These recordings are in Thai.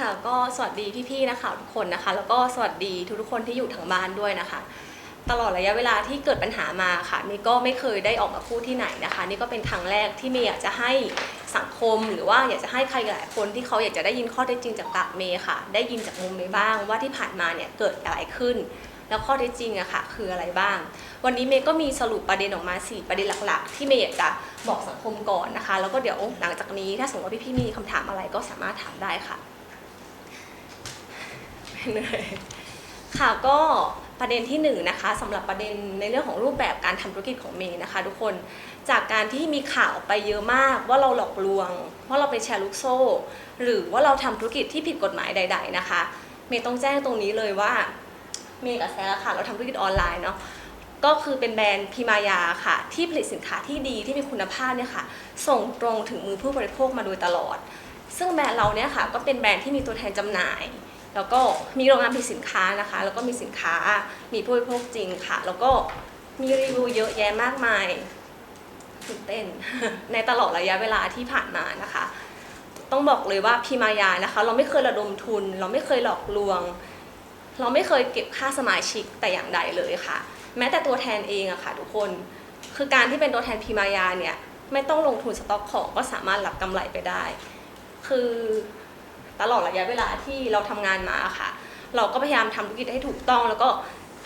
ค่ะก็สวัสดีพี่ๆนะคะทุกคนนะคะ แล้วก็สวัสดีทุกๆคนที่อยู่ทางบ้านด้วยนะคะ ตลอดระยะเวลาที่เกิดปัญหามาค่ะนี่ก็ไม่เคยได้ออกมาพูดที่ไหนนะคะ นี่ก็เป็นครั้งแรกที่เมย์อยากจะให้สังคมหรือว่าอยากจะให้ใครหลายคนที่เขาอยากจะได้ยินข้อเท็จจริงจากปากเมย์ค่ะ ได้ยินจากมุมเมย์บ้างว่าที่ผ่านมาเนี่ยเกิดอะไรขึ้น แล้วข้อเท็จจริงอะค่ะ คืออะไรบ้าง วันนี้เมย์ก็มีสรุปประเด็นออกมาสี่ประเด็นหลัก ๆ ที่เมย์อยากจะบอกสังคมก่อนนะคะ แล้วก็เดี๋ยวหลังจากนี้ถ้าสมมติว่าพี่ๆมีคำถามอะไรก็สามารถถามได้ค่ะ เหนื่อยค่ะก็ประเด็นที่หนึ่งนะคะสำหรับประเด็นในเรื่องของรูปแบบการทำธุรกิจของเมย์นะคะ ทุกคนจากการที่มีข่าวไปเยอะมากว่าเราหลอกลวง ว่าเราเป็นแชร์ลูกโซ่ หรือว่าเราทำธุรกิจที่ผิดกฎหมายใด ๆนะคะ เมย์ต้องแจ้งตรงนี้เลยว่าเมย์กับแซลค่ะเราทำธุรกิจออนไลน์เนาะก็คือเป็นแบรนด์พิมายาค่ะ ที่ผลิตสินค้าที่ดีที่มีคุณภาพเนี่ยค่ะ ส่งตรงถึงมือผู้บริโภคมาโดยตลอด ซึ่งแบรนด์เราเนี่ยค่ะก็เป็นแบรนด์ที่มีตัวแทนจำหน่าย แล้วก็มีโรงงานผลิตสินค้านะคะ แล้วก็มีสินค้ามีผู้บริโภคจริงค่ะ แล้วก็มีรีวิวเยอะแยะมากมายตื่นเต้น ในตลอดระยะเวลาที่ผ่านมานะคะ ต้องบอกเลยว่าพีมายานะคะ เราไม่เคยระดมทุน เราไม่เคยหลอกลวง เราไม่เคยเก็บค่าสมาชิกแต่อย่างใดเลยค่ะ แม้แต่ตัวแทนเองอะค่ะทุกคนคือการที่เป็นตัวแทนพีมายาเนี่ยไม่ต้องลงทุนสต็อกของก็สามารถรับกำไรไปได้ คือ ตลอดระยะเวลาที่เราทำงานมาค่ะ เราก็พยายามทำธุรกิจให้ถูกต้อง แล้วก็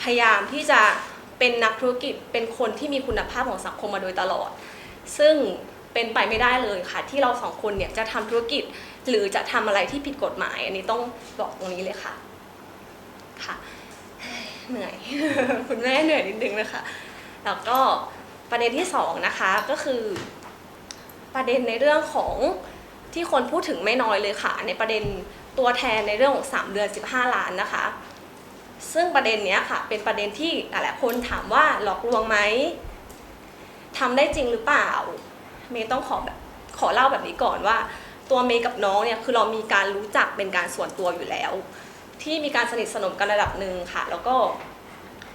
พยายามที่จะเป็นนักธุรกิจเป็นคนที่มีคุณภาพของสังคมมาโดยตลอด ซึ่งเป็นไปไม่ได้เลยค่ะ ที่เราสองคนเนี่ยจะทำธุรกิจหรือจะทำอะไรที่ผิดกฎหมาย อันนี้ต้องบอกตรงนี้เลยค่ะค่ะเหนื่อยคุณแม่เหนื่อยนิดนึงนะคะ แล้วก็ประเด็นที่สองนะคะก็คือ ประเด็นในเรื่องของ ที่คนพูดถึงไม่น้อยเลยค่ะ ในประเด็นตัวแทนในเรื่องของ 3 เดือน 15 ล้านนะคะ ซึ่งประเด็นนี้ค่ะ เป็นประเด็นที่หลายๆคนถามว่าหลอกลวงไหมทำได้จริงหรือเปล่า เมย์ต้องขอแบบขอเล่าแบบนี้ก่อนว่า ตัวเมย์กับน้องเนี่ยคือเรามีการรู้จักเป็นการส่วนตัวอยู่แล้ว ที่มีการสนิทสนมกันระดับหนึ่งค่ะ แล้วก็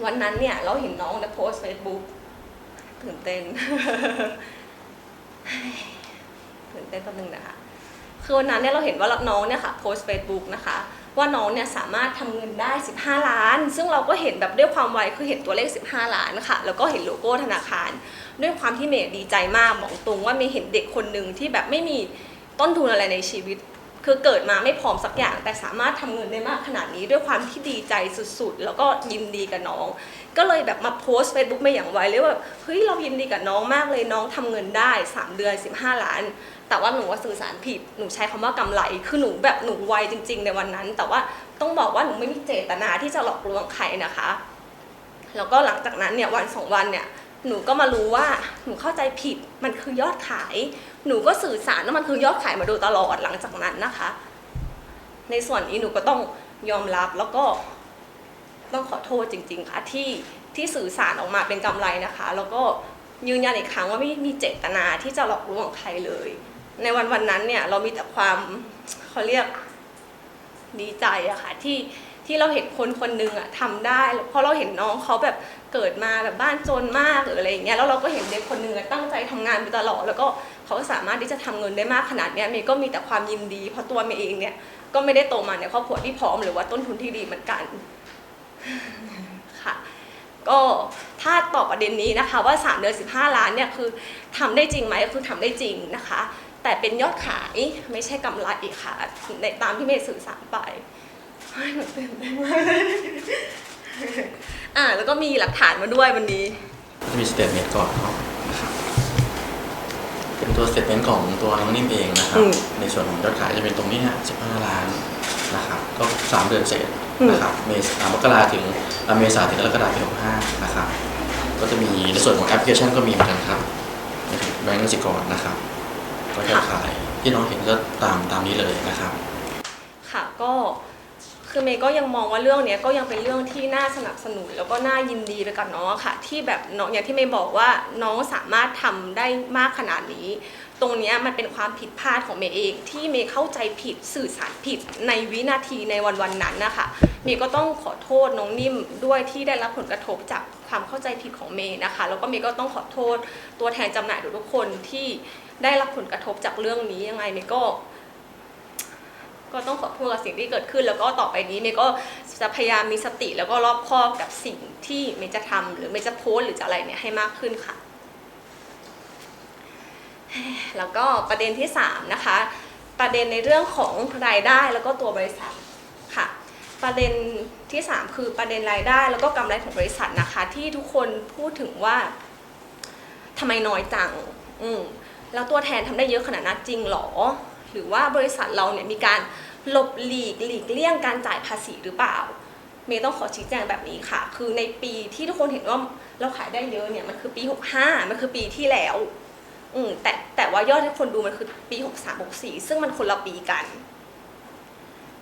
วันนั้นเนี่ยเราเห็นน้องได้โพสต์เฟซบุ๊กตื่นเต้นตื่นเต้นแป๊บนึงนะคะ คือวันนั้นเนี่ยเราเห็นว่าน้องเนี่ยค่ะโพสต์เฟซบุ๊กนะคะ ว่าน้องเนี่ยสามารถทำเงินได้ 15 ล้าน ซึ่งเราก็เห็นแบบด้วยความไวคือเห็นตัวเลข 15 ล้านค่ะแล้วก็เห็นโลโก้ธนาคาร ด้วยความที่เมย์ดีใจมากบอกตรงว่าเมย์เห็นเด็กคนหนึ่งที่แบบไม่มีต้นทุนอะไรในชีวิต คือเกิดมาไม่พร้อมสักอย่าง แต่สามารถทำเงินได้มากขนาดนี้ด้วยความที่ดีใจสุดๆ แล้วก็ยินดีกับน้อง ก็เลยแบบมาโพสต์เฟซบุ๊กมาอย่างไวเลยว่าเฮ้ยเรายินดีกับน้องมากเลยน้องทำเงินได้ 3 เดือน 15 ล้าน แต่ว่าหนูว่าสื่อสารผิดหนูใช้คำว่ากำไร คือหนูแบบหนูไวจริง ๆ ในวันนั้น แต่ว่าต้องบอกว่าหนูไม่มีเจตนาที่จะหลอกลวงใครนะคะ แล้วก็หลังจากนั้นเนี่ยวันสองวันเนี่ยหนูก็มารู้ว่าหนูเข้าใจผิดมันคือยอดขาย หนูก็สื่อสารว่ามันคือยอดขายมาโดยตลอดหลังจากนั้นนะคะ ในส่วนนี้หนูก็ต้องยอมรับแล้วก็ ต้องขอโทษจริง ๆ ค่ะที่ที่สื่อสารออกมาเป็นกำไรนะคะ แล้วก็ยืนยันอีกครั้งว่าไม่มีเจตนาที่จะหลอกลวงใครเลย ในวันวันนั้นเนี่ยเรามีแต่ความเขาเรียกดีใจอะค่ะที่ที่เราเห็นคนคนหนึ่งอะทำได้เพราะเราเห็นน้องเขาแบบเกิดมาแบบบ้านจนมากหรืออะไรอย่างเงี้ยแล้วเราก็เห็นเด็กคนหนึ่งตั้งใจทำงานไปตลอด แล้วก็เขาสามารถที่จะทำเงินได้มากขนาดเนี้ยเมย์ก็มีแต่ความยินดี เพราะตัวเมย์เองเนี่ยก็ไม่ได้โตมาในครอบครัวที่พร้อมหรือว่าต้นทุนที่ดีเหมือนกัน ค่ะก็ถ้าตอบประเด็นนี้นะคะว่า 3 เดือน 15 ล้านเนี่ยคือทำได้จริงไหมก็คือทำได้จริงนะคะ แต่เป็นยอดขายไม่ใช่กำไรค่ะในตามที่เมย์สื่อสารไปเฮ้ยหนูตื่นเต้นมากเลยอ่าแล้วก็มีหลักฐานมาด้วยวันนี้จะมีสเตทเมนต์ก่อนเนาะนะครับเป็นตัวสเตทเมนต์ของตัวน้องนิ่มเองนะครับอืมในส่วนของยอดขายจะเป็นตรงนี้ฮะ15 ล้านนะครับ ก็ 3 เดือนเศษอืม นะครับเมษามกราถึงอ่าเมษาถึงกรกฎาคมปี65นะครับก็จะมีในส่วนของแอปพลิเคชันก็มีเหมือนกันครับแบงก์กสิกรนะครับก็ยอดขายที่น้องเห็นก็ตามตามนี้เลยนะครับ ค่ะก็คือเมย์ก็ยังมองว่าเรื่องเนี้ยก็ยังเป็นเรื่องที่น่าสนับสนุน แล้วก็น่ายินดีไปกับน้องอะค่ะ ที่แบบน้องอย่างที่เมย์บอกว่าน้องสามารถทำได้มากขนาดนี้ ตรงนี้มันเป็นความผิดพลาดของเมย์เองที่เมย์เข้าใจผิดสื่อสารผิดในวินาทีในวันวันนั้นนะคะเมย์ก็ต้องขอโทษน้องนิ่มด้วยที่ได้รับผลกระทบจากความเข้าใจผิดของเมย์นะคะ แล้วก็เมย์ก็ต้องขอโทษตัวแทนจำหน่ายทุกคนที่ได้รับผลกระทบจากเรื่องนี้ยังไงเมย์ก็ก็ต้องขอโทษกับสิ่งที่เกิดขึ้น แล้วก็ต่อไปนี้เมย์ก็จะพยายามมีสติแล้วก็รอบคอบกับสิ่งที่เมย์จะทำหรือเมย์จะโพสต์หรือจะอะไรเนี่ยให้มากขึ้นค่ะ แล้วก็ประเด็นที่สามนะคะ ประเด็นในเรื่องของรายได้แล้วก็ตัวบริษัทค่ะ ประเด็นที่ 3 คือประเด็นรายได้แล้วก็กำไรของบริษัทนะคะ ที่ทุกคนพูดถึงว่าทำไมน้อยจัง อืมแล้วตัวแทนทำได้เยอะขนาดนั้นจริงหรอ หรือว่าบริษัทเราเนี่ยมีการหลบหลีกหลีกเลี่ยงการจ่ายภาษีหรือเปล่า เมย์ต้องขอชี้แจงแบบนี้ค่ะ คือในปีที่ทุกคนเห็นว่าเราขายได้เยอะเนี่ยมันคือปี 65 มันคือปีที่แล้ว อืมแต่แต่ว่ายอดที่คนดูมันคือปี 63 64 ซึ่งมันคนละปีกัน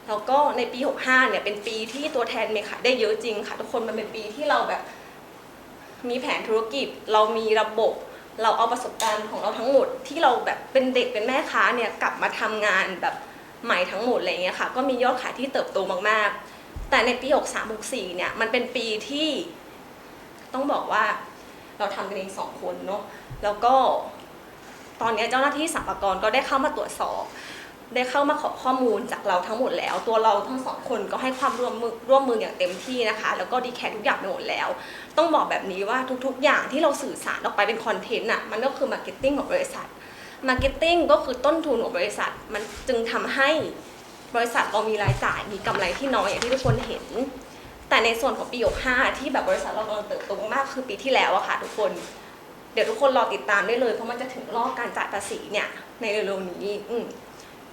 แล้วก็ในปี 65 เนี่ยเป็นปีที่ตัวแทนเมย์ขายได้เยอะจริงค่ะทุกคนมันเป็นปีที่เราแบบมีแผนธุรกิจ เรามีระบบ เราเอาประสบการณ์ของเราทั้งหมด ที่เราแบบเป็นเด็กเป็นแม่ค้าเนี่ยกลับมาทำงานแบบใหม่ทั้งหมดอะไรเงี้ยค่ะ ก็มียอดขายที่เติบโตมากๆ แต่ในปี 63 64 เนี่ยมันเป็นปีที่ต้องบอกว่าเราทำกันเองสองคนเนาะแล้วก็ ตอนนี้เจ้าหน้าที่สรรพากรก็ได้เข้ามาตรวจสอบ ได้เข้ามาขอข้อมูลจากเราทั้งหมดแล้ว ตัวเราทั้งสองคนก็ให้ความร่วมมือร่วมมืออย่างเต็มที่นะคะ แล้วก็ดีแคร์ทุกอย่างไปหมดแล้ว ต้องบอกแบบนี้ว่าทุกๆ อย่างที่เราสื่อสารออกไปเป็นคอนเทนต์อะมันก็คือมาร์เก็ตติ้งของบริษัทมาร์เก็ตติ้งก็คือต้นทุนของบริษัท มันจึงทำให้บริษัทเรามีรายจ่ายมีกำไรที่น้อยอย่างที่ทุกคนเห็น แต่ในส่วนของปี65ที่แบบบริษัทเรากำลังเติบโตมากคือปีที่แล้วอะค่ะทุกคน เดี๋ยวทุกคนรอติดตามได้เลย เพราะมันจะถึงรอบการจ่ายภาษีเนี่ยในเร็วๆนี้อื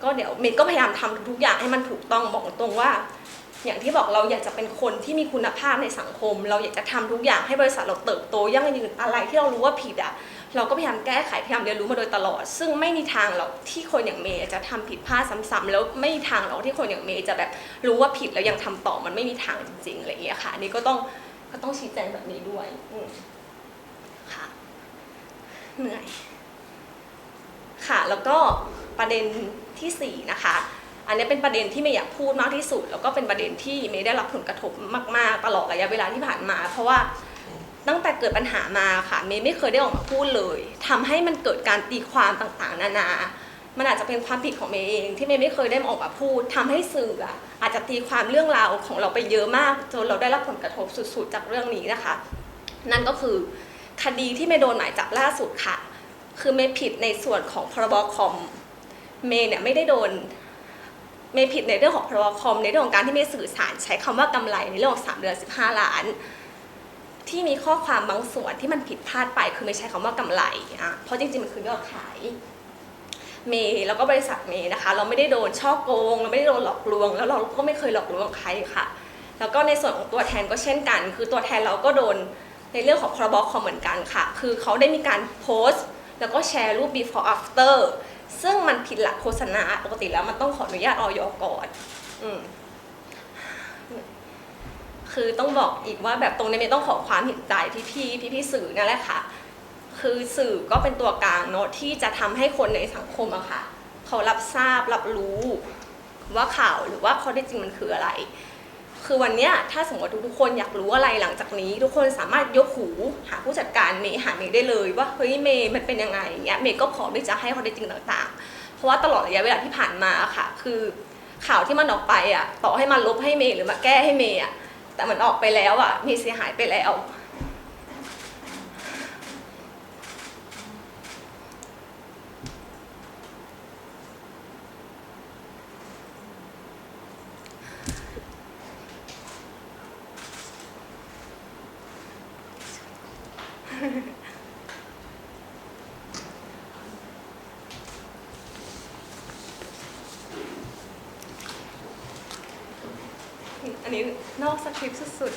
ก็เดี๋ยวเมย์ก็พยายามทำทุกอย่างให้มันถูกต้องบอกตรงว่า อย่างที่บอกเราอยากจะเป็นคนที่มีคุณภาพในสังคม เราอยากจะทำทุกอย่างให้บริษัทเราเติบโตยั่งยืนอะไรที่เรารู้ว่าผิดอะเราก็พยายามแก้ไขพยายามเรียนรู้มาโดยตลอด ซึ่งไม่มีทางหรอกที่คนอย่างเมย์จะทำผิดพลาดซ้ำๆแล้วไม่มีทางหรอกที่คนอย่างเมย์จะแบบรู้ว่าผิดแล้วยังทำต่อมันไม่มีทางจริงๆอะไรอย่างเงี้ยค่ะนี่ก็ต้องก็ต้องชี้แจงแบบนี้ด้วยอื เหนื่อย ค่ะ แล้วก็ประเด็นที่สี่นะคะ อันนี้เป็นประเด็นที่เมย์อยากพูดมากที่สุด แล้วก็เป็นประเด็นที่เมย์ได้รับผลกระทบมาก ๆ ตลอดระยะเวลาที่ผ่านมา เพราะว่าตั้งแต่เกิดปัญหามาค่ะ เมย์ไม่เคยได้ออกมาพูดเลยทำให้มันเกิดการตีความต่างๆ นานา มันอาจจะเป็นความผิดของเมย์เอง ที่เมย์ไม่เคยได้ออกมาพูดทำให้สื่ออาจจะตีความเรื่องราวของเราไปเยอะมากจนเราได้รับผลกระทบสุด ๆ จากเรื่องนี้นะคะ นั่นก็คือ คดีที่เมย์โดนหมายจับล่าสุดค่ะ คือเมย์ผิดในส่วนของพรบคอม เมย์เนี่ยไม่ได้โดน เมย์ผิดในเรื่องของพรบคอม ในเรื่องของการที่เมย์สื่อสารใช้คำว่ากำไรในเรื่องของสามเดือนสิบห้าล้าน ที่มีข้อความบางส่วนที่มันผิดพลาดไป คือไม่ใช้คำว่ากำไรอะเพราะจริงๆมันคือยอดขายเมย์แล้วก็บริษัทเมย์นะคะ เราไม่ได้โดนช่อโกง เราไม่ได้โดนหลอกลวง แล้วเราก็ไม่เคยหลอกลวงใครค่ะ แล้วก็ในส่วนของตัวแทนก็เช่นกัน คือตัวแทนเราก็โดน ในเรื่องของพรบคอมเหมือนกันค่ะ คือเขาได้มีการโพสต์ แล้วก็แชร์รูป before after ซึ่งมันผิดหลักโฆษณาปกติแล้วมันต้องขออนุญาตออยก่อนอคือต้องบอกอีกว่าแบบตรงนี้ไม่ต้องขอความเห็นใจพี่พี่พี่พี่สื่อนั่นแหละค่ะ คือสื่อก็เป็นตัวกลางเนอะที่จะทำให้คนในสังคมอะค่ะ เขารับทราบรับรู้ว่าข่าวหรือว่าข้อเท็จจริงมันคืออะไร คือวันนี้ถ้าสมมติทุกๆคนอยากรู้อะไรหลังจากนี้ ทุกคนสามารถยกหูหาผู้จัดการเมย์หาเมย์ได้เลย ว่าเฮ้ยเมย์มันเป็นยังไงอย่างเงี้ยเมย์ก็พร้อมที่จะให้ข้อเท็จริงต่าง ๆ เพราะว่าตลอดระยะเวลาที่ผ่านมาค่ะ คือข่าวที่มันออกไปอะต่อให้มันลบให้เมย์หรือมาแก้ให้เมย์อะแต่มันออกไปแล้วอะเมย์เสียหายไปแล้ว อันนี้นอกสคริปต์สุด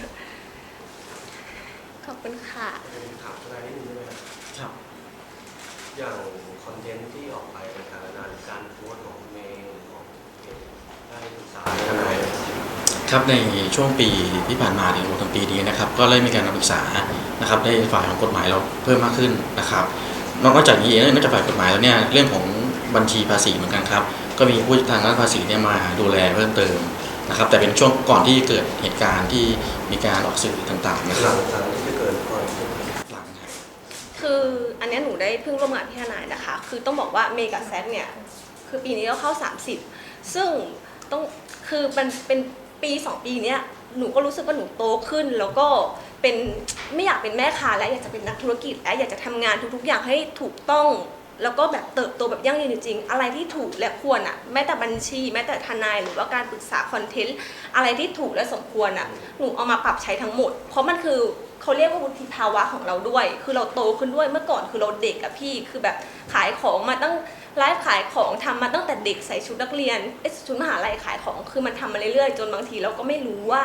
ๆ ขอบคุณค่ะ ถามทนายนิดนึงได้ไหมครับ ครับ อย่างคอนเทนต์ที่ออกไปในการนานการโพสต์ของเมย์หรือของเพจได้ปรึกษาทนายไหม ครับในช่วงปีที่ผ่านมาถึงรวมถึงปีนี้นะครับก็ได้มีการปรึกษานะครับในฝ่ายของกฎหมายเราเพิ่มมากขึ้นนะครับนอกจากนี้เองนอกจากฝ่ายกฎหมายแล้วเนี่ยเรื่องของบัญชีภาษีเหมือนกันครับก็มีผู้ทางด้านภาษีเนี่ยมาดูแลเพิ่มเติมนะครับแต่เป็นช่วงก่อนที่เกิดเหตุการณ์ที่มีการออกสื่อต่างๆนะคหลัรับงจากที่จะเกิดก่อนหลังครับคืออันเนี้ยหนูได้เพิ่งร่วมงานพี่ทนายนะคะ คือต้องบอกว่าเมย์กับแซดเนี่ยคือปีนี้ก็เข้า 30 ซึ่งต้องคือมันเป็น ปีสองปีเนี้ยหนูก็รู้สึกว่าหนูโตขึ้น แล้วก็เป็นไม่อยากเป็นแม่ค้าแล้วอยากจะเป็นนักธุรกิจแล้วอยากจะทำงานทุกๆอย่างให้ถูกต้อง แล้วก็แบบเติบโตแบบยั่งยืนจริงๆอะไรที่ถูกและควรอะแม้แต่บัญชี แม้แต่ทนายหรือว่าการปรึกษาคอนเทนต์อะไรที่ถูกและสมควรอะหนูเอามาปรับใช้ทั้งหมด เพราะมันคือเขาเรียกว่าวุฒิภาวะของเราด้วย คือเราโตขึ้นด้วยเมื่อก่อนคือเราเด็กอะพี่คือแบบขายของมาตั้ง ไลฟ์ขายของทำมาตั้งแต่เด็กใส่ชุดนักเรียนเอ้ยชุดมหาลัยขายของคือมันทำมาเรื่อยๆ จนบางทีเราก็ไม่รู้ว่า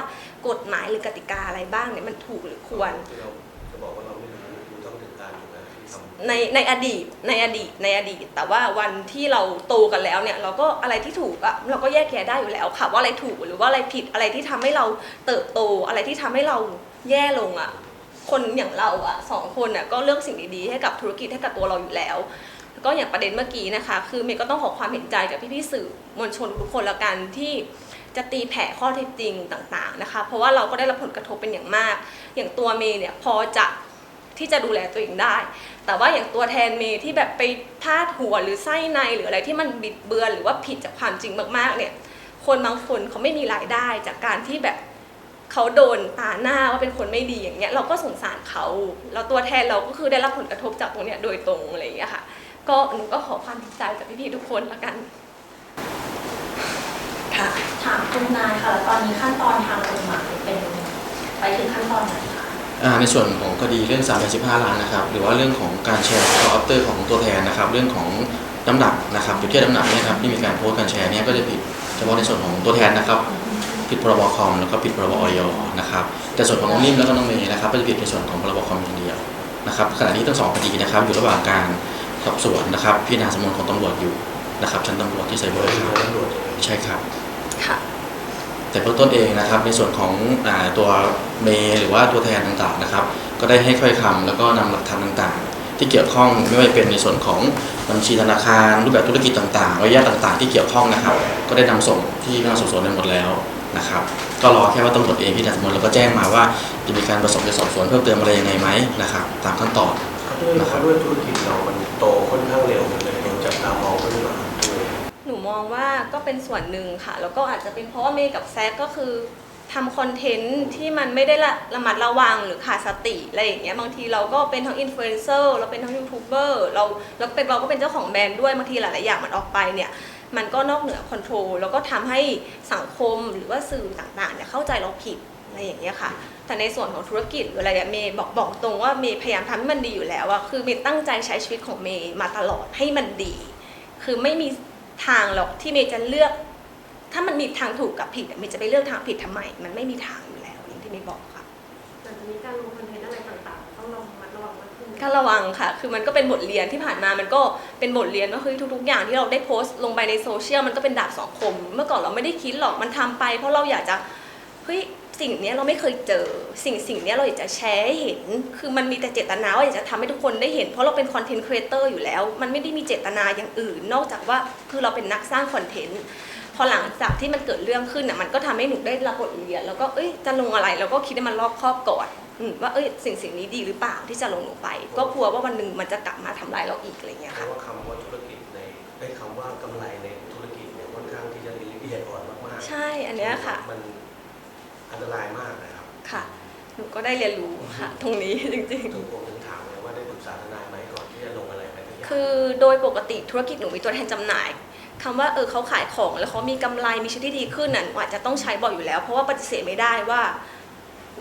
กฎหมายหรือกติกาอะไรบ้างเนี่ยมันถูกหรือควรที่เราจะบอกว่าเราไม่รู้รู้ต้องถึงการอยู่นะที่ทำในในอดีตในอดีตในอดีต แต่ว่าวันที่เราโตกันแล้วเนี่ย เราก็อะไรที่ถูกอะเราก็แยกแยะได้อยู่แล้วค่ะว่าอะไรถูกหรือว่าอะไรผิดอะไรที่ทำให้เราเติบโตอะไรที่ทำให้เราแย่ลงอะคนอย่างเราอะสองคนอะก็เลือกสิ่งดีๆให้กับธุรกิจให้กับตัวเราอยู่แล้วแล้ว ก็อย่างประเด็นเมื่อกี้นะคะ คือเมย์ก็ต้องขอความเห็นใจจากพี่ๆสื่อมวลชนทุกคนละกันที่จะตีแผ่ข้อเท็จจริงต่างๆนะคะ เพราะว่าเราก็ได้รับผลกระทบเป็นอย่างมาก อย่างตัวเมย์เนี่ยพอจะที่จะดูแลตัวเองได้ แต่ว่าอย่างตัวแทนเมย์ที่แบบไปพาดหัวหรือไส้ในหรืออะไรที่มันบิดเบือนหรือว่าผิดจากความจริงมากๆ เนี่ย คนบางคนเขาไม่มีรายได้จากการที่แบบเขาโดนตาหน้าว่าเป็นคนไม่ดีอย่างเงี้ยเราก็สงสารเขาแล้วตัวแทนเราก็คือได้รับผลกระทบจากตรงเนี้ยโดยตรงอะไรอย่างเงี้ยค่ะ ก็หนูก็ขอความเห็นใจจากพี่ๆทุกคนละกัน ค่ะ ถามคุณนายค่ะแล้วตอนนี้ขั้นตอนทางกฎหมายเป็นไปถึงขั้นตอนไหนคะ อ่าในส่วนของคดีเรื่อง315ล้านนะครับ หรือว่าเรื่องของการแชร์คออเตอร์ของตัวแทนนะครับ เรื่องของน้ำหนักนะครับจุดเทียบน้ำหนักเนี่ยครับที่มีการโพสต์การแชร์เนี่ยก็จะผิดเฉพาะในส่วนของตัวแทนนะครับ ผิดพรบคอมแล้วก็ผิดพรบออยนะครับ แต่ส่วนของน้องนิ่มแล้วก็น้องเมย์นะครับก็จะผิดในส่วนของพรบคอมอย่างเดียวนะครับขณะนี้ทั้งสองคดีนะครับอยู่ระหว่างการ สอบสวนนะครับพิจารณาสำนวนของตำรวจอยู่นะครับชั้นตำรวจที่ไซเบอร์ครับตำรวจเลยใช่ครับค่ะ แต่เบื้องต้นเองนะครับ ในส่วนของอาตัวเมย์หรือว่าตัวแทนต่างๆนะครับ ก็ได้ให้ค่อยคำแล้วก็นำหลักฐานต่างๆ ที่เกี่ยวข้องไม่ว่าจะเป็นในส่วนของบัญชีธนาคารรูปแบบธุรกิจต่างๆระยะต่างๆ ที่เกี่ยวข้องนะครับ ก็ได้นำส่งที่พนักงานสอบสวนไปหมดแล้วนะครับก็รอแค่ว่าตำรวจเองพิจารณาสำนวนแล้วก็แจ้งมาว่าจะมีการประสบไปสอบสวนเพิ่มเติมอะไรยังไงไหมนะครับ ตามขั้นตอนด้วยเพราะด้วยธุรกิจเรามัน โตค่อนข้างเร็วเลยโดนจับตามองขึ้นมาด้วยหนูมองว่าก็เป็นส่วนหนึ่งค่ะ แล้วก็อาจจะเป็นเพราะว่าเมย์กับแซกก็คือทำคอนเทนต์ที่มันไม่ได้ละระมัดระวังหรือขาดสติอะไรอย่างเงี้ยบางทีเราก็เป็นทั้งอินฟลูเอนเซอร์เราเป็นทั้งยูทูบเบอร์เราเราเป็นเราก็เป็นเจ้าของแบรนด์ด้วยบางทีหลายๆอย่างมันออกไปเนี่ยมันก็นอกเหนือคอนโทรลแล้วก็ทำให้สังคมหรือว่าสื่อต่างๆเนี่ยเข้าใจเราผิดอะไรอย่างเงี้ยค่ะ แต่ในส่วนของธุรกิจหรืออะไรอะเมย์บอกบอกตรงว่าเมย์พยายามทำให้มันดีอยู่แล้วอะคือเมย์ตั้งใจใช้ชีวิตของเมย์มาตลอดให้มันดี คือไม่มีทางหรอกที่เมย์จะเลือก ถ้ามันมีทางถูกกับผิดอะเมย์จะไปเลือกทางผิดทำไม มันไม่มีทางอยู่แล้วอย่างที่เมย์บอกค่ะ หลังจากนี้การลงคอนเทนต์อะไรต่างๆ ต้องระมัดระวังมากขึ้นก็ระวังค่ะ คือมันก็เป็นบทเรียนที่ผ่านมา มันก็เป็นบทเรียนว่าเฮ้ยทุก ๆ อย่างที่เราได้โพสต์ลงไปในโซเชียลมันก็เป็นดาบสองคม เมื่อก่อนเราไม่ได้คิดหรอก มันทำไป เพราะเราอยากจะ เฮ้ย สิ่งเนี้ยเราไม่เคยเจอ สิ่งสิ่งเนี้ยเราอยากจะแชร์ให้เห็น คือมันมีแต่เจตนาว่าอยากจะทำให้ทุกคนได้เห็น เพราะเราเป็นคอนเทนต์ครีเอเตอร์อยู่แล้ว มันไม่ได้มีเจตนาอย่างอื่น นอกจากว่าคือเราเป็นนักสร้างคอนเทนต์ พอหลังจากที่มันเกิดเรื่องขึ้นอะ มันก็ทำให้หนูได้รับบทเรียน แล้วก็ เอ้ย จะลงอะไรแล้วก็คิดให้มันรอบคอบก่อนอืมว่าเอ้ยสิ่งสิ่งนี้ดีหรือเปล่าที่จะลงลงไป ก็กลัวว่าวันหนึ่งมันจะกลับมาทำร้ายเราอีกอะไรอย่างเงี้ยเพค่ะราะว่าคำว่าธุรกิจในได้คำว่ากำไรในธุรกิจเนี่ยค่อนข้างที่จะละเอียดอ่อนมากๆใช่อันเนี้ยค่ะมัน อันตรายมากนะครับค่ะหนูก็ได้เรียนรู้ค่ะ ตรงนี้จริงถึงผมถึงถามเลยว่าได้ปรึกษาทนายไหมก่อนที่จะลงอะไรไปทุกอย่างๆคือโดยปกติธุรกิจหนูมีตัวแทนจำหน่ายคำว่าเออเขาขายของแล้วเขามีกำไรมีชีวิตที่ดีขึ้นน่ะหนูอาจจะต้องใช้บ่อยอยู่แล้ว เพราะว่าปฏิเสธไม่ได้ว่า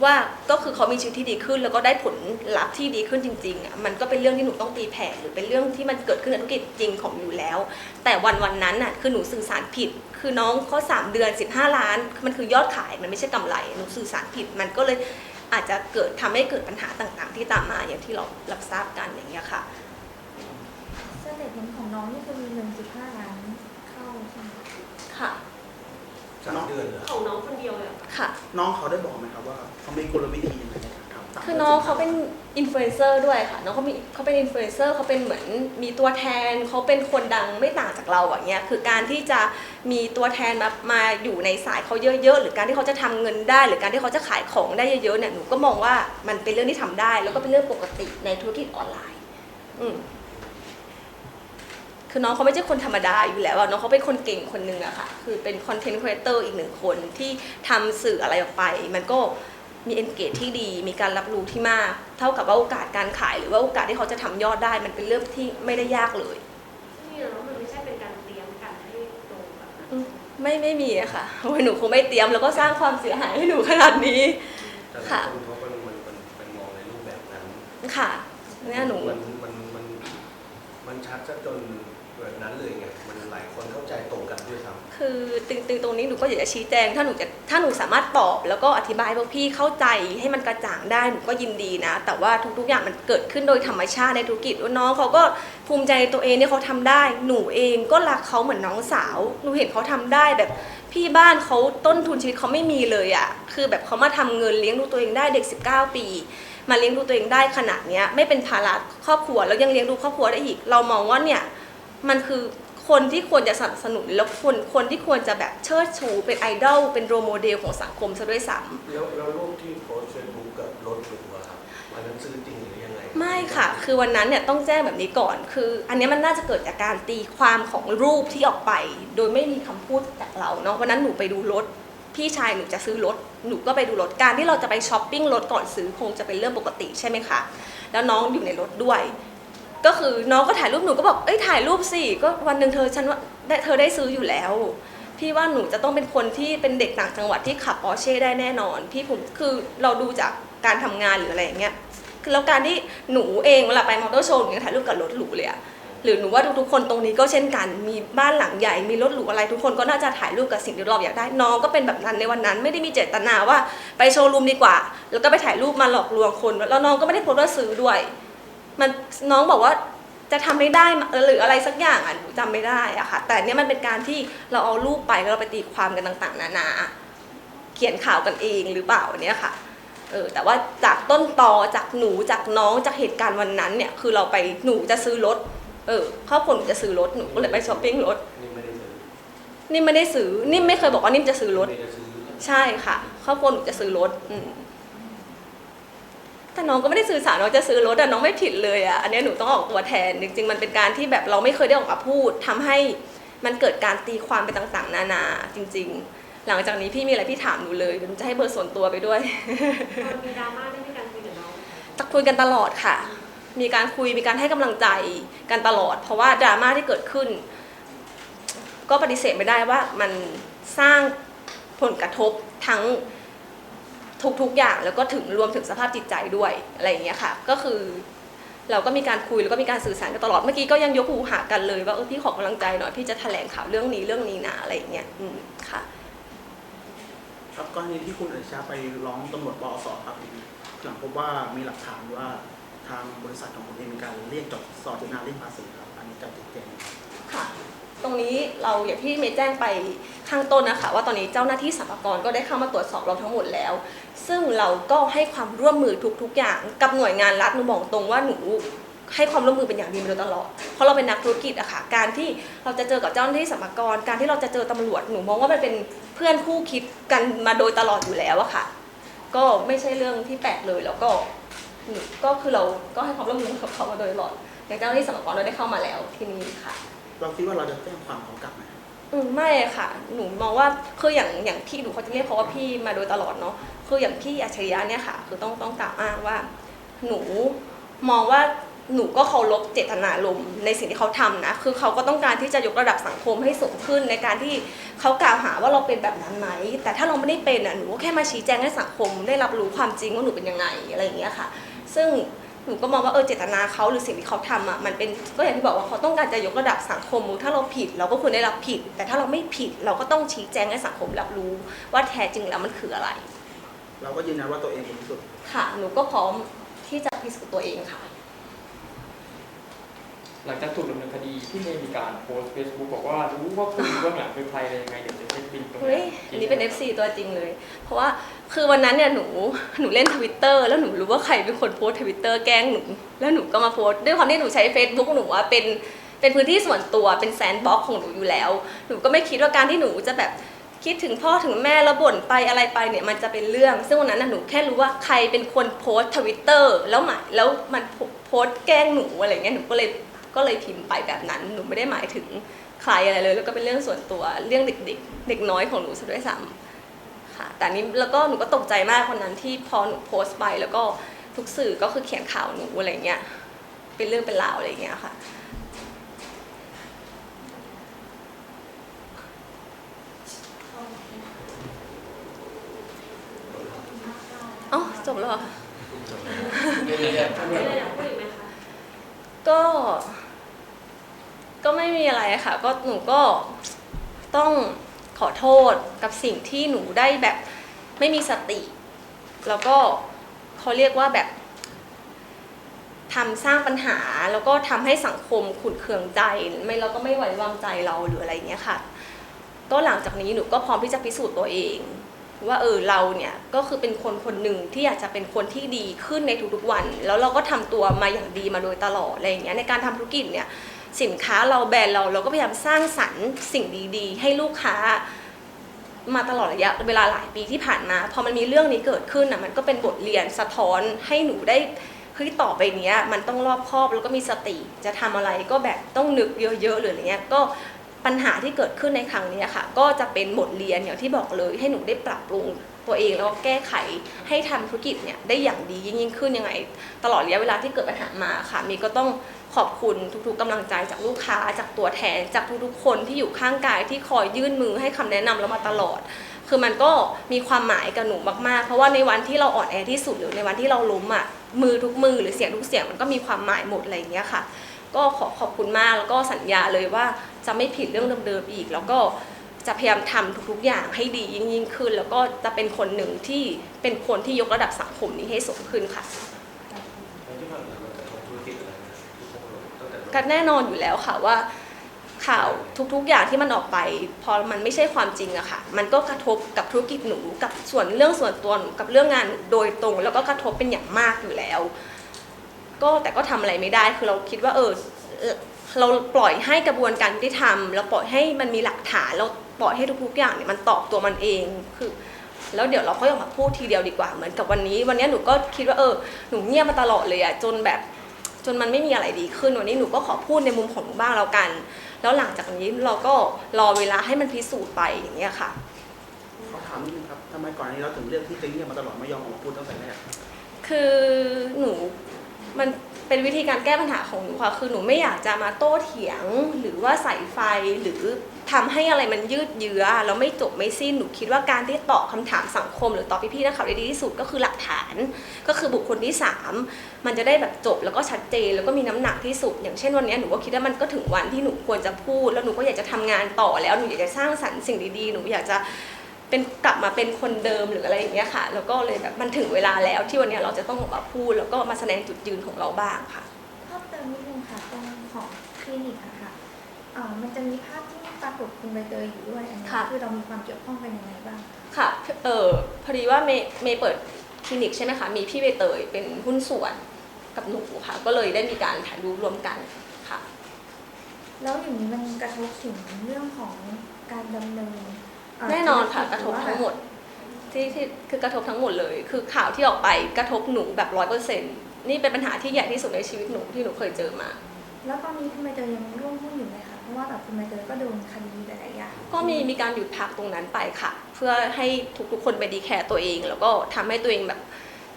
ว่าก็คือเขามีชีวิตที่ดีขึ้น แล้วก็ได้ผลลัพธ์ที่ดีขึ้นจริงๆอะมันก็เป็นเรื่องที่หนูต้องตีแผ่หรือเป็นเรื่องที่มันเกิดขึ้นในธุรกิจจริงของอยู่แล้ว แต่วันวันๆนั้นน่ะคือหนูสื่อสารผิด คือน้องเขาสามเดือน 15 ล้าน มันคือยอดขายมันไม่ใช่กำไรหนูสื่อสารผิดมันก็เลยอาจจะเกิดทำให้เกิดปัญหาต่างๆ ที่ตามมาอย่างที่เรารับทราบกันอย่างเงี้ยค่ะสเตทเมนต์ของน้องนี่คือมีเงิน15ล้านเข้าใช่ไหมค่ะ สามเดือนเหรอของน้องคนเดียวเลยเหรอค่ะ น้องเขาได้บอกไหมครับว่าเขามีกลวิธียังไงในการทำคือน้องเขาเป็นอินฟลูเอนเซอร์ด้วยค่ะ น้องเขามีเขาเป็นอินฟลูเอนเซอร์เขาเป็นเหมือนมีตัวแทนเขาเป็นคนดังไม่ต่างจากเราอย่างเงี้ยคือการที่จะมีตัวแทนมามาอยู่ในสายเขาเยอะๆ หรือการที่เขาจะทำเงินได้ หรือการที่เขาจะขายของได้เยอะๆเนี่ยหนูก็มองว่ามันเป็นเรื่องที่ทำได้ แล้วก็เป็นเรื่องปกติในธุรกิจออนไลน์ อืม คือน้องเขาไม่ใช่คนธรรมดาอยู่แล้วอะน้องเขาเป็นคนเก่งคนหนึ่งอะค่ะ คือเป็นคอนเทนต์ครีเอเตอร์อีกหนึ่งคนที่ทำสื่ออะไรออกไป มันก็มี engage ที่ดี มีการรับรู้ที่มาก เท่ากับว่าโอกาสการขายหรือว่าโอกาสที่เขาจะทำยอดได้ มันเป็นเรื่องที่ไม่ได้ยากเลย ที่เราว่ามันไม่ใช่เป็นการเตรียมกันให้ตรงแบบนั้นอืมไม่ไม่มีอะค่ะโอ้ยหนูคงไม่เตรียมแล้วก็สร้างความเสียหายให้หนูขนาดนี้ แต่หลาค่ะยคนเขาเป็นมันมันเป็นมองในรูปแบบนั้นค่ะเนี่ยหนู มันมันมันมันชัดซะจน แบบนั้นเลยไงมันหลายคนเข้าใจตรงกันด้วยซ้ำคือตึงตึงตรงนี้หนูก็อยากจะชี้แจง ถ้าหนูจะถ้าหนูสามารถตอบ แล้วก็อธิบายพวกพี่เข้าใจให้มันกระจ่างได้หนูก็ยินดีนะ แต่ว่าทุกๆอย่างมันเกิดขึ้นโดยธรรมชาติในธุรกิจน้องเขาก็ภูมิใจในตัวเองที่เขาทำได้หนูเองก็รักเขาเหมือนน้องสาว หนูเห็นเขาทำได้แบบพี่บ้านเขาต้นทุนชีวิตเขาไม่มีเลยอะ่ะคือแบบเขามาทำเงินเลี้ยงดูตัวเองได้เด็ก 19 ปี มาเลี้ยงดูตัวเองได้ขนาดเนี้ยไม่เป็นภาระครอบครัวแล้วยังเลี้ยงดูครอบครัวได้อีก เรามองว่าเนี่ย มันคือคนที่ควรจะสนับสนุนแล้วคนคนที่ควรจะแบบเชิดชูเป็นไอดอลเป็นโรโมเดลของสังคมซะด้วยซ้ำแล้วแล้วรูปที่โพสเฟซบุ๊กกับรถหรูอะครับอันนั้นซื้อจริงหรือยังไงไม่ค่ะ คือวันนั้นเนี่ยต้องแจ้งแบบนี้ก่อน คือ อันเนี้ยมันน่าจะเกิดจากการตีความของรูปที่ออกไป โดยไม่มีคำพูดจากเราเนาะวันนั้นหนูไปดูรถ พี่ชายหนูจะซื้อรถ หนูก็ไปดูรถ การที่เราจะไปช้อปปิ้งรถก่อนซื้อคงจะเป็นเรื่องปกติใช่ไหมคะ แล้วน้องอยู่ในรถด้วย ก็คือน้องก็ถ่ายรูปหนูก็บอกเอ้ยถ่ายรูปสิก็วันหนึ่งเธอฉันว่าได้เธอได้ซื้ออยู่แล้ว พี่ว่าหนูจะต้องเป็นคนที่เป็นเด็กต่างจังหวัดที่ขับปอเช่ได้แน่นอน พี่ผมคือเราดูจากการทำงานหรืออะไรอย่างเงี้ยคือแล้วการที่หนูเองเวลาไปมอเตอร์โชว์หนูยังถ่ายรูปกับรถหรูเลยอะหรือหนูว่าทุกๆคนตรงนี้ก็เช่นกัน มีบ้านหลังใหญ่มีรถหรูอะไรทุกคนก็น่าจะถ่ายรูปกับสิ่งที่เราอยากได้น้องก็เป็นแบบนั้นในวันนั้น ไม่ได้มีเจตนาว่าไปโชว์รูมดีกว่า แล้วก็ไปถ่ายรูปมาหลอกลวงคน แล้วน้องก็ไม่ได้โพสต์ว่าซื้อด้วย มันน้องบอกว่าจะทำไม่ได้มาหรืออะไรสักอย่างอะหนูจำไม่ได้อะค่ะ แต่เนี่ยมันเป็นการที่เราเอารูปไปแล้วเราไปตีความกันต่างๆ นานา เขียนข่าวกันเองหรือเปล่าเนี่ยค่ะเออแต่ว่าจากต้นตอจากหนูจากน้องจากเหตุการณ์วันนั้นเนี่ยคือเราไปหนูจะซื้อรถเออครอบครัวหนูจะซื้อรถหนูก็เลยไปช้อปปิ้งรถนี่ไม่ได้ซื้อนี่ไม่ได้ซื้อนี่ไม่เคยบอกว่านิ่มจะซื้อรถไม่ได้ซื้อใช่ค่ะครอบครัวหนูจะซื้อรถอืม แต่น้องก็ไม่ได้สื่อสารว่าจะซื้อรถอะน้องไม่ผิดเลยอะอันเนี้ยหนูต้องออกตัวแทนจริงๆ มันเป็นการที่แบบเราไม่เคยได้ออกมาพูดทำให้มันเกิดการตีความไปต่างๆ นานาจริง ๆ หลังจากนี้พี่มีอะไรพี่ถามหนูเลยเดี๋ยวหนูจะให้เบอร์ส่วนตัวไปด้วยตอนมีดราม่าได้มีการคุยกับน้องจะคุยกันตลอดค่ะ มีการคุยมีการให้กำลังใจกันตลอด เพราะว่าดราม่าที่เกิดขึ้น ก็ปฏิเสธไม่ได้ว่ามันสร้างผลกระทบทั้ง ทุกๆอย่างแล้วก็ถึงรวมถึงสภาพจิตใจด้วยอะไรอย่างเงี้ยค่ะ ก็คือ เราก็มีการคุยแล้วก็มีการสื่อสารกันตลอดเมื่อกี้ก็ยังยกหูหากันเลยว่าเออพี่ขอกำลังใจหน่อยพี่จะแถลงข่าวเรื่องนี้เรื่องนี้นะอะไรอย่างเงี้ยอืมค่ะครับกรณีที่คุณอริชาไปร้องตำรวจปอสครับหลังพบว่ามีหลักฐานว่าทางบริษัทของคุณเองมีการเรียกจดสอเจตนาเรียกภาษีครับอันนี้จะติดแจ้งค่ะ ตรงนี้เราอย่างที่เมย์แจ้งไปข้างต้นนะคะ ว่าตอนนี้เจ้าหน้าที่สรรพากรก็ได้เข้ามาตรวจสอบเราทั้งหมดแล้ว ซึ่งเราก็ให้ความร่วมมือทุก ๆ อย่างกับหน่วยงานรัฐหนูบอกตรงว่าหนูให้ความร่วมมือเป็นอย่างดีมาโดยตลอด เพราะเราเป็นนักธุรกิจอะค่ะ การที่เราจะเจอกับเจ้าหน้าที่สรรพากร การที่เราจะเจอตำรวจ หนูมองว่ามันเป็นเพื่อนคู่คิดกันมาโดยตลอดอยู่แล้วอะค่ะ ก็ไม่ใช่เรื่องที่แปลกเลย แล้วก็หนูก็คือเราก็ให้ความร่วมมือกับเขามาโดยตลอด อย่างเจ้าหน้าที่สรรพากรเราได้เข้ามาแล้วที่นี่ค่ะ เราคิดว่าเราจะแจ้งความเขากลับไหมอืมไม่ค่ะ หนูมองว่าคืออย่างอย่างพี่หนูเขาจะเรียกเขาว่าพี่มาโดยตลอดเนาะคืออย่างพี่อัจฉริยะเนี่ยค่ะ คือต้องต้องกล่าวอ้างว่า หนูมองว่าหนูก็เคารพเจตนารมณ์ในสิ่งที่เขาทำนะ คือเขาก็ต้องการที่จะยกระดับสังคมให้สูงขึ้นในการที่เขากล่าวหาว่าเราเป็นแบบนั้นไหม แต่ถ้าเราไม่ได้เป็นอะหนูก็แค่มาชี้แจงให้สังคมได้รับรู้ความจริงว่าหนูเป็นยังไงอะไรอย่างเงี้ยค่ะ ซึ่ง หนูก็มองว่าเออเจตนาเขาหรือสิ่งที่เขาทำอะมันเป็นก็อย่างที่บอกว่าเขาต้องการจะยกระดับสังคมถ้าเราผิดเราก็ควรได้รับผิด แต่ถ้าเราไม่ผิดเราก็ต้องชี้แจงให้สังคมรับรู้ว่าแท้จริงแล้วมันคืออะไร เราก็ยืนยันว่าตัวเองบริสุทธิ์ค่ะ หนูก็พร้อมที่จะพิสูจน์ตัวเองค่ะ หลังจากถูกดำเนินคดีที่เมย์มีการโพสต์เฟซบุ๊กบอกว่ารู้ว่าคุณเบื้องหลังเป็นใครอะไรยังไงเดี๋ยวจะเช็คบินตรงเฮ้ยอันนี้เป็น FC ตัวจริงเลย เพราะว่า คือวันนั้นเนี่ยหนูหนูเล่นทวิตเตอร์แล้วหนูรู้ว่าใครเป็นคนโพสทวิตเตอร์แกล้งหนู แล้วหนูก็มาโพสด้วยความที่หนูใช้ Facebook หนูว่าเป็นเป็นพื้นที่ส่วนตัวเป็นแซนด์บ็อกของหนูอยู่แล้ว หนูก็ไม่คิดว่าการที่หนูจะแบบคิดถึงพ่อถึงแม่แล้วบ่นไปอะไรไปเนี่ยมันจะเป็นเรื่อง ซึ่งวันนั้นน่ะหนูแค่รู้ว่าใครเป็นคนโพสทวิตเตอร์แล้วหมายแล้วมันโพสแกล้งหนูอะไรเงี้ยหนูก็เลยก็เลยพิมพ์ไปแบบนั้น หนูไม่ได้หมายถึงใครอะไรเลย แล้วก็เป็นเรื่องส่วนตัวเรื่องเด็กๆ เด็กน้อยของหนูซะด้วยซ้ำ ค่ะ แต่นี้แล้วก็หนูก็ตกใจมากวันนั้นที่พอหนูโพสต์ไปแล้วก็ทุกสื่อก็คือเขียนข่าวหนูอะไรเงี้ย เป็นเรื่องเป็นราวอะไรเงี้ยค่ะ เอ้าจบแล้วเหรอก็ ก็ไม่มีอะไรค่ะ ก็หนูก็ต้อง ขอโทษกับสิ่งที่หนูได้แบบไม่มีสติ แล้วก็เขาเรียกว่าแบบทำสร้างปัญหาแล้วก็ทำให้สังคมขุ่นเคืองใจไม่แล้วก็ไม่ไว้วางใจเราหรืออะไรเงี้ยค่ะ ก็หลังจากนี้หนูก็พร้อมที่จะพิสูจน์ตัวเอง ว่าเออเราเนี่ยก็คือเป็นคนคนหนึ่งที่อยากจะเป็นคนที่ดีขึ้นในทุกๆวัน แล้วเราก็ทำตัวมาอย่างดีมาโดยตลอดอะไรอย่างเงี้ยในการทำธุรกิจเนี่ย สินค้าเราแบรนด์เราเราก็พยายามสร้างสรรค์สิ่งดีๆ ให้ลูกค้ามาตลอดระยะเวลาหลายปีที่ผ่านมา พอมันมีเรื่องนี้เกิดขึ้นอะมันก็เป็นบทเรียนสะท้อนให้หนูได้เฮ้ยต่อไปเนี้ยมันต้องรอบคอบแล้วก็มีสติ จะทำอะไรก็แบบต้องนึกเยอะๆหรืออะไรเงี้ยก็ ปัญหาที่เกิดขึ้นในครั้งนี้ค่ะ ก็จะเป็นบทเรียนอย่างที่บอกเลย ให้หนูได้ปรับปรุงตัวเองแล้วก็แก้ไขให้ทำธุรกิจเนี่ยได้อย่างดียิ่งยิ่งขึ้นยังไง ตลอดระยะเวลาที่เกิดปัญหามาค่ะมีก็ต้องขอบคุณทุกๆกำลังใจจากลูกค้า จากตัวแทน จากทุกๆคนที่อยู่ข้างกายที่คอยยื่นมือให้คำแนะนำเรามาตลอด คือมันก็มีความหมายกับหนูมากๆ เพราะว่าในวันที่เราอ่อนแอที่สุดหรือในวันที่เราล้มอะมือทุกมือหรือเสียงทุกเสียงมันก็มีความหมายหมดอะไรอย่างเงี้ยค่ะ ก็ขอขอบคุณมากแล้วก็สัญญาเลยว่าจะไม่ผิดเรื่องเดิมๆอีก แล้วก็จะพยายามทำทุกๆอย่างให้ดียิ่งยิ่งขึ้น แล้วก็จะเป็นคนหนึ่งที่เป็นคนที่ยกระดับสังคมนี้ให้สูงขึ้นค่ะก็แน่นอนอยู่แล้วค่ะว่าข่าวทุกๆอย่างที่มันออกไป พอมันไม่ใช่ความจริงอะค่ะ มันก็กระทบกับธุรกิจหนูกับส่วนเรื่องส่วนตัวหนูกับเรื่องงานหนูโดยตรง แล้วก็กระทบเป็นอย่างมากอยู่แล้ว ก็แต่ก็ทำอะไรไม่ได้คือเราคิดว่าเออเอ่อเราปล่อยให้กระบวนการยุติธรรมเราปล่อยให้มันมีหลักฐานเราปล่อยให้ทุกๆอย่างเนี่ยมันตอบตัวมันเองคือแล้วเดี๋ยวเราค่อยออกมาพูดทีเดียวดีกว่าเหมือนกับวันนี้ วันนี้หนูก็คิดว่าเออหนูเงียบมาตลอดเลยอะจนแบบจนมันไม่มีอะไรดีขึ้นวันนี้หนูก็ขอพูดในมุมของหนูบ้างแล้วกัน แล้วหลังจากนี้เราก็รอเวลาให้มันพิสูจน์ไปอย่างเงี้ยค่ะขอถามนิดนึงครับทำไมก่อนอันนี้เราถึงเลือกที่จะเงียบมาตลอดไม่ยอมออกมาพูดตั้งแต่แรกคือหนู มันเป็นวิธีการแก้ปัญหาของหนูค่ะคือหนูไม่อยากจะมาโต้เถียง หรือว่าใส่ไฟหรือทำให้อะไรมันยืดเยื้อแล้วไม่จบไม่สิ้นหนูคิดว่าการที่ตอบคำถามสังคม หรือตอบพี่ๆนักข่าวได้ดีที่สุดก็คือหลักฐาน ก็คือบุคคลที่สามมันจะได้แบบจบแล้วก็ชัดเจนแล้วก็มีน้ำหนักที่สุด อย่างเช่นวันนี้หนูก็คิดว่ามันก็ถึงวันที่หนูควรจะพูด แล้วหนูก็อยากจะทำงานต่อแล้วหนูอยากจะสร้างสรรค์สิ่งดีๆ หนูอยากจะ เป็นกลับมาเป็นคนเดิมหรืออะไรอย่างเงี้ยค่ะ แล้วก็เลยแบบมันถึงเวลาแล้วที่วันเนี้ยเราจะต้องออกมาพูด แล้วก็มาแสดงจุดยืนของเราบ้างค่ะเพิ่มเติมนิดนึงค่ะตรงของคลินิกอะค่ะเอ่อมันจะมีภาพที่ปรากฏคุณใบเตยอยู่ด้วยอันนี้ค่ะ คือเรามีความเกี่ยวข้องกันยังไงบ้างคะค่ะ เออพอดีว่าเมย์เมย์เปิดคลินิกใช่ไหมคะ มีพี่ใบเตยเป็นหุ้นส่วนกับหนูค่ะ ก็เลยได้มีการถ่ายรูปรวมกันค่ะ แล้วอย่างนี้มันกระทบถึงเรื่องของการดำเนินเแน่นอนค่ะธุกระทบหอว่าทั้งหมดที่ที่คือกระทบทั้งหมดเลย คือข่าวที่ออกไปกระทบหนูแบบร้อยเปอร์เซ็นต์นี่เป็นปัญหาที่ใหญ่ที่สุดในชีวิตหนูที่หนูเคยเจอมา แล้วตอนนี้คุณใบเตยยังร่วมหุ้นอยู่ไหมคะเพราะว่าแบบคุณใบเตยก็โดนคดีหลายๆอย่างก็มีมีการหยุดพักตรงนั้นไปค่ะ เพื่อให้ทุกๆคนไปดีแคร์ตัวเอง แล้วก็ทำให้ตัวเองแบบ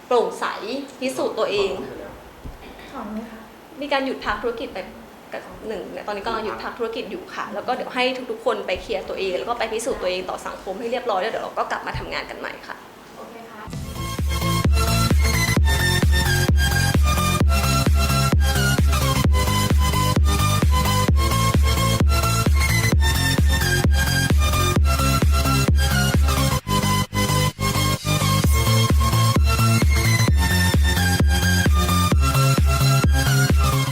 โปร่งใสพิสูจน์ตัวเองถอนไหมคะมีการหยุดพักธุรกิจไป กับหนึ่งตอนนี้กำลังหยุดพักธุรกิจอยู่ค่ะ แล้วก็เดี๋ยวให้ทุกๆ คนไปเคลียร์ตัวเอง แล้วก็ไปพิสูจน์ตัวเองต่อสังคมให้เรียบร้อยแล้วเดี๋ยวเราก็กลับมาทำงานกันใหม่ค่ะ